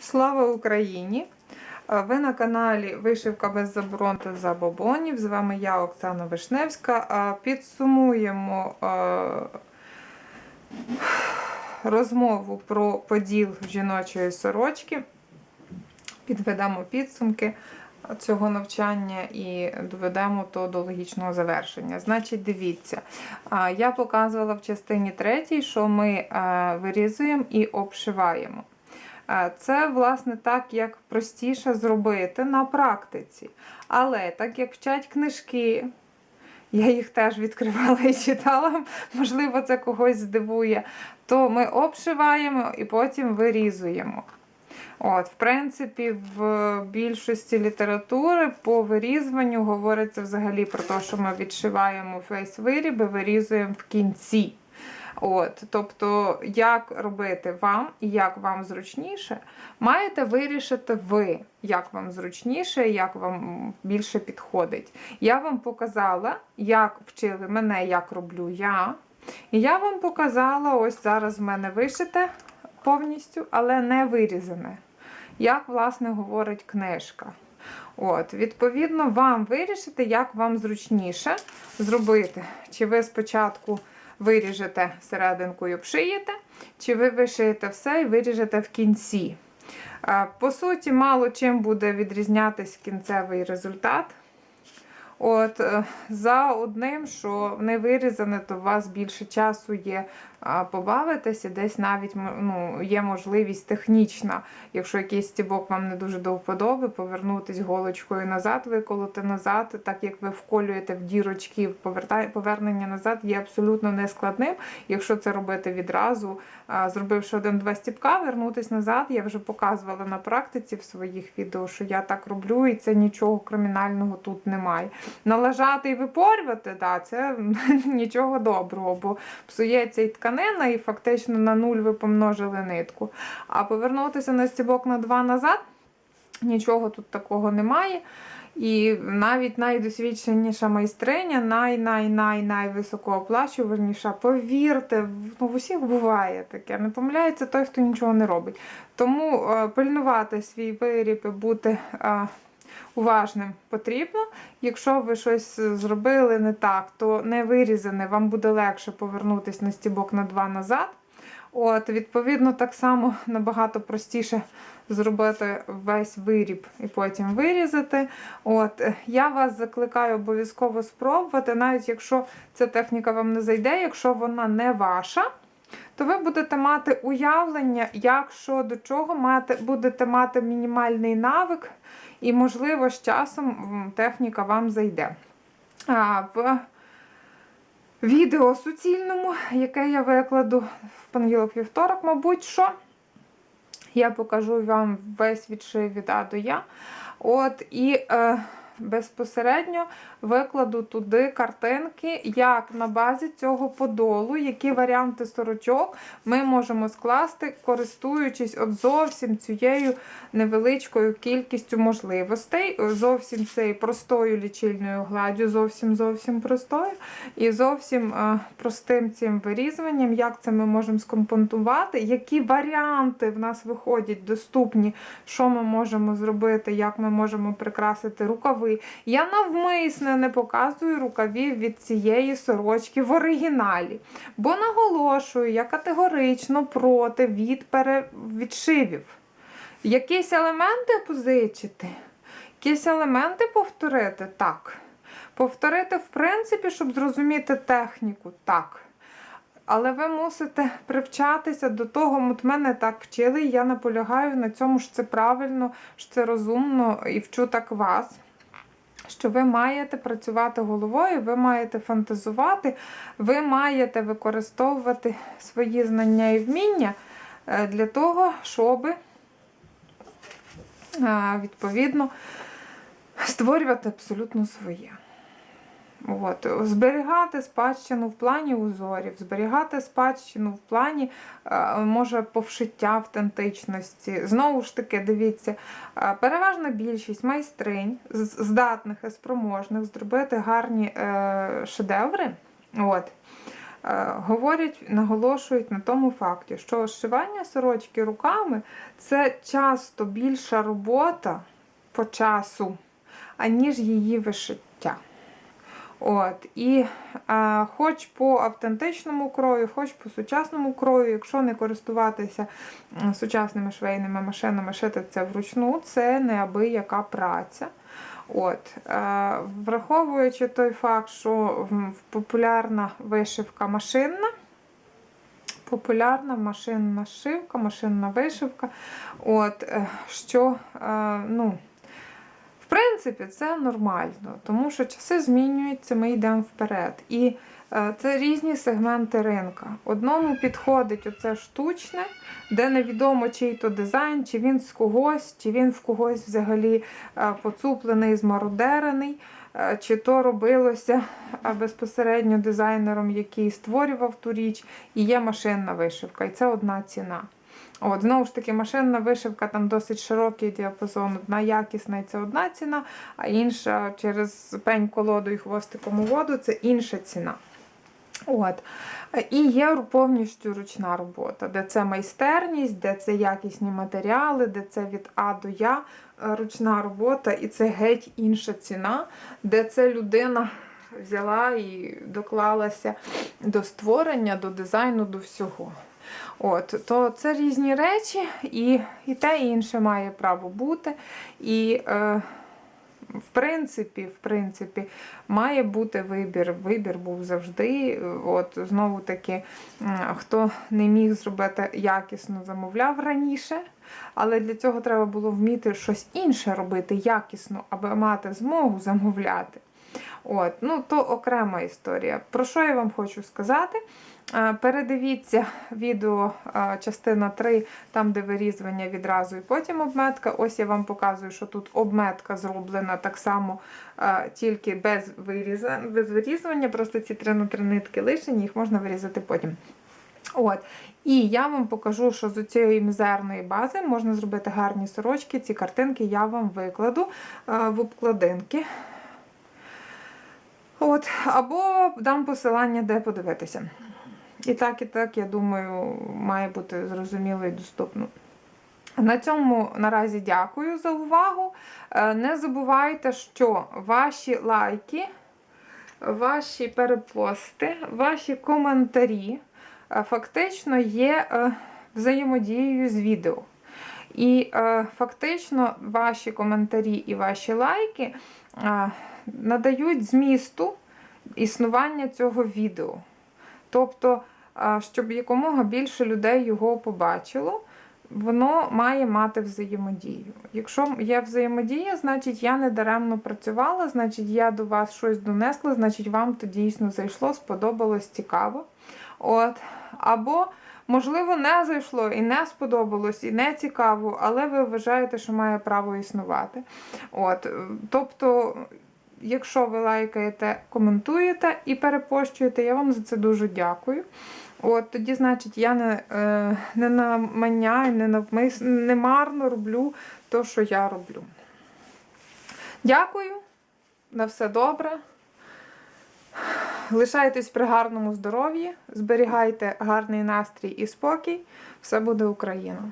Слава Україні! Ви на каналі Вишивка без заборон та забобонів. З вами я, Оксана Вишневська. Підсумуємо розмову про поділ жіночої сорочки. Підведемо підсумки цього навчання і доведемо то до логічного завершення. Значить, дивіться, я показувала в частині третій, що ми вирізуємо і обшиваємо. Це, власне, так, як простіше зробити на практиці. Але так як вчать книжки, я їх теж відкривала і читала, можливо, це когось здивує, то ми обшиваємо і потім вирізуємо. От, в принципі, в більшості літератури по вирізуванню говориться взагалі про те, що ми відшиваємо виріб і вирізуємо в кінці. От, тобто, як робити вам і як вам зручніше, маєте вирішити ви, як вам зручніше, як вам більше підходить. Я вам показала, як вчили мене, як роблю я. І я вам показала, ось зараз в мене вишите повністю, але не вирізане. Як, власне, говорить книжка. От, відповідно, вам вирішити, як вам зручніше зробити. Чи ви спочатку виріжете серединку і обшиєте, чи ви вишиєте все і виріжете в кінці. По суті, мало чим буде відрізнятись кінцевий результат. От, е, За одним, що не вирізане, то у вас більше часу є побавитися, десь навіть ну, є можливість технічна, якщо якийсь стібок вам не дуже до вподоби, повернутись голочкою назад, виколоти назад, так як ви вколюєте в дірочки, повернення назад є абсолютно нескладним. Якщо це робити відразу, зробивши один-два стібка, вернутись назад, я вже показувала на практиці в своїх відео, що я так роблю, і це нічого кримінального тут немає. Налажати і випорювати, да, це нічого доброго, бо псується і тканина, і фактично на нуль ви помножили нитку. А повернутися на стібок на два назад, нічого тут такого немає. І навіть найдосвідченіша майстриня, най-най-най-най повірте, ну, в усіх буває таке. Не помиляється той, хто нічого не робить. Тому е, пильнувати свій виріб і бути е, уважним потрібно. Якщо ви щось зробили не так, то не вирізане, вам буде легше повернутися на стібок на два назад. От, відповідно, так само набагато простіше зробити весь виріб і потім вирізати. От, я вас закликаю обов'язково спробувати, навіть якщо ця техніка вам не зайде, якщо вона не ваша. То ви будете мати уявлення, як що до чого мати, будете мати мінімальний навик, і, можливо, з часом техніка вам зайде. А, в відео суцільному, яке я викладу в понеділок-вівторок, мабуть, що я покажу вам весь відшив від А до Я. От, і е, безпосередньо викладу туди картинки, як на базі цього подолу, які варіанти сорочок ми можемо скласти, користуючись от зовсім цією невеличкою кількістю можливостей, зовсім цією простою лічильною гладдю, зовсім зовсім простою, і зовсім е, простим цим вирізуванням, як це ми можемо скомпонувати, які варіанти в нас виходять доступні, що ми можемо зробити, як ми можемо прикрасити рукави. Я навмисне не показую рукавів від цієї сорочки в оригіналі. Бо наголошую, я категорично проти від перевідшивів. Якісь елементи позичити, якісь елементи повторити так. Повторити, в принципі, щоб зрозуміти техніку, так. Але ви мусите привчатися до того, от мене так вчили, і я наполягаю на цьому, що це правильно, що це розумно і вчу так вас. Що ви маєте працювати головою, ви маєте фантазувати, ви маєте використовувати свої знання і вміння е, для того, щоб е, відповідно створювати абсолютно своє. От. Зберігати спадщину в плані узорів, зберігати спадщину в плані е, може повшиття автентичності. Знову ж таки, дивіться, е, переважна більшість майстринь здатних і спроможних зробити гарні е, шедеври. От. говорять, наголошують на тому факті, що зшивання сорочки руками це часто більша робота по часу, аніж її вишиття. От, і е, хоч по автентичному крою, хоч по сучасному крою, якщо не користуватися сучасними швейними машинами, шити це вручну, це неабияка праця. От, е, враховуючи той факт, що популярна вишивка машинна, популярна машинна шивка, машинна вишивка, от, е, що е, ну, принципі, це нормально, тому що часи змінюються, ми йдемо вперед. І е, це різні сегменти ринка. Одному підходить оце штучне, де невідомо чий то дизайн, чи він з когось, чи він в когось взагалі е, поцуплений, змародерений, е, чи то робилося безпосередньо дизайнером, який створював ту річ, і є машинна вишивка, і це одна ціна. От, знову ж таки, машинна вишивка там досить широкий діапазон, одна якісна і це одна ціна, а інша через пень колоду і хвостиком у воду це інша ціна. От. І є повністю ручна робота, де це майстерність, де це якісні матеріали, де це від А до Я е, ручна робота, і це геть інша ціна, де це людина взяла і доклалася до створення, до дизайну, до всього. От, то це різні речі, і, і те, і інше має право бути. І е, в принципі, в принципі, має бути вибір. Вибір був завжди. От знову таки, хто не міг зробити якісно, замовляв раніше. Але для цього треба було вміти щось інше робити якісно, аби мати змогу замовляти. От, ну то окрема історія. Про що я вам хочу сказати? Передивіться відео частина 3, там де вирізування відразу і потім обметка. Ось я вам показую, що тут обметка зроблена так само, тільки без, виріза, без вирізування. Просто ці 3 на 3 нитки лишені, їх можна вирізати потім. От. І я вам покажу, що з цієї мізерної бази можна зробити гарні сорочки. Ці картинки я вам викладу в обкладинки. От, або дам посилання, де подивитися. І так, і так, я думаю, має бути зрозуміло і доступно. На цьому наразі дякую за увагу. Е, Не забувайте, що ваші лайки, ваші перепости, ваші коментарі е, фактично є е, взаємодією з відео. І фактично ваші коментарі і ваші лайки надають змісту існування цього відео. Тобто, щоб якомога більше людей його побачило, воно має мати взаємодію. Якщо є взаємодія, значить я не даремно працювала, значить я до вас щось донесла, значить вам то дійсно зайшло, сподобалось, цікаво. От. Або, можливо, не зайшло і не сподобалось, і не цікаво, але ви вважаєте, що має право існувати. От. Тобто. Якщо ви лайкаєте, коментуєте і перепощуєте, я вам за це дуже дякую. От Тоді, значить, я не е, не наманяю, не навмис, не марно роблю те, що я роблю. Дякую, на все добре. Лишайтесь при гарному здоров'ї, зберігайте гарний настрій і спокій. Все буде Україна!